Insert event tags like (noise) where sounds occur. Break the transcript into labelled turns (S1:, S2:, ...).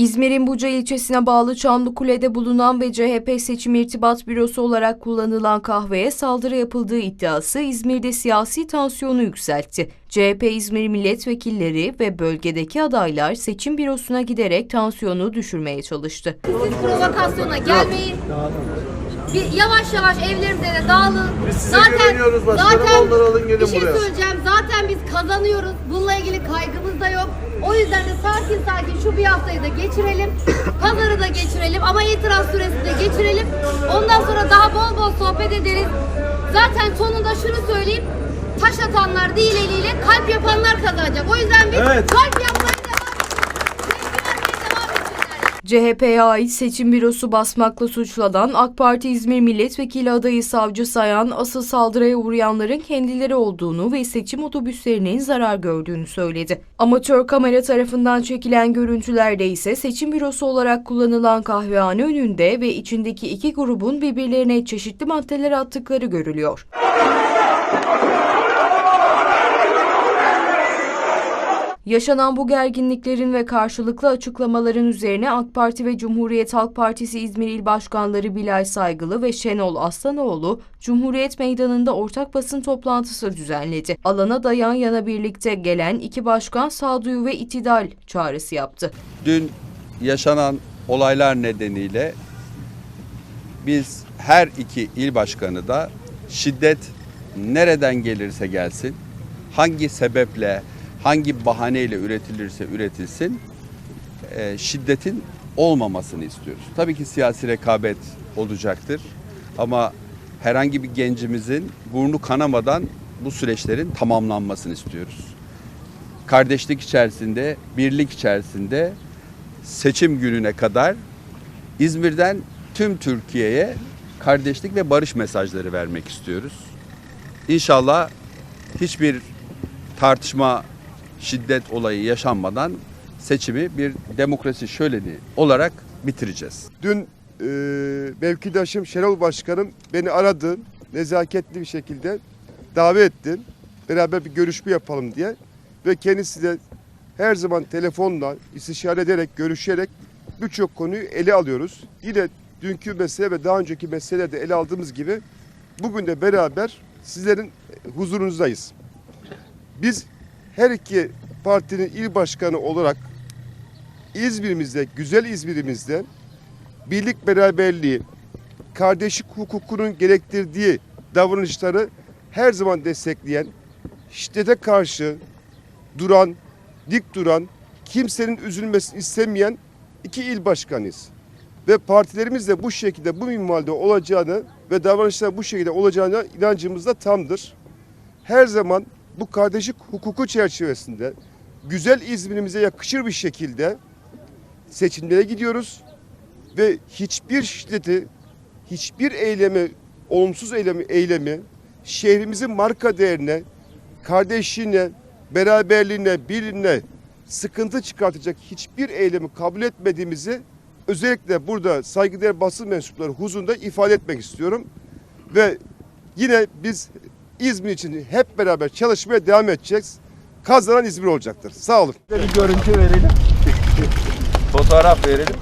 S1: İzmir'in Buca ilçesine bağlı Çamlıkule'de bulunan ve CHP seçim irtibat bürosu olarak kullanılan kahveye saldırı yapıldığı iddiası İzmir'de siyasi tansiyonu yükseltti. CHP İzmir milletvekilleri ve bölgedeki adaylar seçim bürosuna giderek tansiyonu düşürmeye çalıştı.
S2: Siz provokasyona gelmeyin. Bir yavaş yavaş evlerimize de dağılın.
S3: Biz size güveniyoruz başkanım. Onları alın gelin
S2: bir şey
S3: buraya.
S2: söyleyeceğim. Zaten biz kazanıyoruz. Bununla ilgili kaygımız da yok. O yüzden de sakin sakin şu bir haftayı da geçirelim. (clears throat) Pazarı da geçirelim ama itiraz süresi de geçirelim. Ondan sonra daha bol bol sohbet ederiz. Zaten sonunda şunu söyleyeyim. Taş atanlar değil eliyle kalp yapanlar kazanacak. O yüzden biz
S3: Evet.
S2: kalp yapmaya
S1: CHP'ye ait seçim bürosu basmakla suçlanan AK Parti İzmir Milletvekili adayı Savcı Sayan, asıl saldırıya uğrayanların kendileri olduğunu ve seçim otobüslerinin zarar gördüğünü söyledi. Amatör kamera tarafından çekilen görüntülerde ise seçim bürosu olarak kullanılan kahvehane önünde ve içindeki iki grubun birbirlerine çeşitli maddeler attıkları görülüyor. Yaşanan bu gerginliklerin ve karşılıklı açıklamaların üzerine AK Parti ve Cumhuriyet Halk Partisi İzmir İl Başkanları Bilal Saygılı ve Şenol Aslanoğlu, Cumhuriyet Meydanı'nda ortak basın toplantısı düzenledi. Alana dayan yana birlikte gelen iki başkan sağduyu ve itidal çağrısı yaptı.
S4: Dün yaşanan olaylar nedeniyle biz her iki il başkanı da şiddet nereden gelirse gelsin, hangi sebeple, hangi bahaneyle üretilirse üretilsin, e, şiddetin olmamasını istiyoruz. Tabii ki siyasi rekabet olacaktır ama herhangi bir gencimizin burnu kanamadan bu süreçlerin tamamlanmasını istiyoruz. Kardeşlik içerisinde, birlik içerisinde seçim gününe kadar İzmir'den tüm Türkiye'ye kardeşlik ve barış mesajları vermek istiyoruz. İnşallah hiçbir tartışma, şiddet olayı yaşanmadan seçimi bir demokrasi şöleni olarak bitireceğiz.
S5: Dün e, mevkidaşım Şenol Başkanım beni aradı. Nezaketli bir şekilde davet etti. Beraber bir görüşme yapalım diye. Ve kendisi de her zaman telefonla istişare ederek, görüşerek birçok konuyu ele alıyoruz. Yine dünkü mesele ve daha önceki meselelerde ele aldığımız gibi bugün de beraber sizlerin huzurunuzdayız. Biz her iki partinin il başkanı olarak İzmir'imizde, güzel İzmir'imizde birlik beraberliği, kardeşlik hukukunun gerektirdiği davranışları her zaman destekleyen, şiddete karşı duran, dik duran, kimsenin üzülmesini istemeyen iki il başkanıyız. Ve partilerimiz de bu şekilde, bu minvalde olacağını ve davranışlar bu şekilde olacağına inancımız da tamdır. Her zaman bu kardeşlik hukuku çerçevesinde güzel İzmir'imize yakışır bir şekilde seçimlere gidiyoruz ve hiçbir şiddeti, hiçbir eylemi, olumsuz eylemi, eylemi şehrimizin marka değerine, kardeşliğine, beraberliğine, birliğine sıkıntı çıkartacak hiçbir eylemi kabul etmediğimizi özellikle burada saygıdeğer basın mensupları huzurunda ifade etmek istiyorum. Ve yine biz İzmir için hep beraber çalışmaya devam edeceğiz. Kazanan İzmir olacaktır. Sağ olun.
S3: Bir görüntü verelim. Fotoğraf verelim.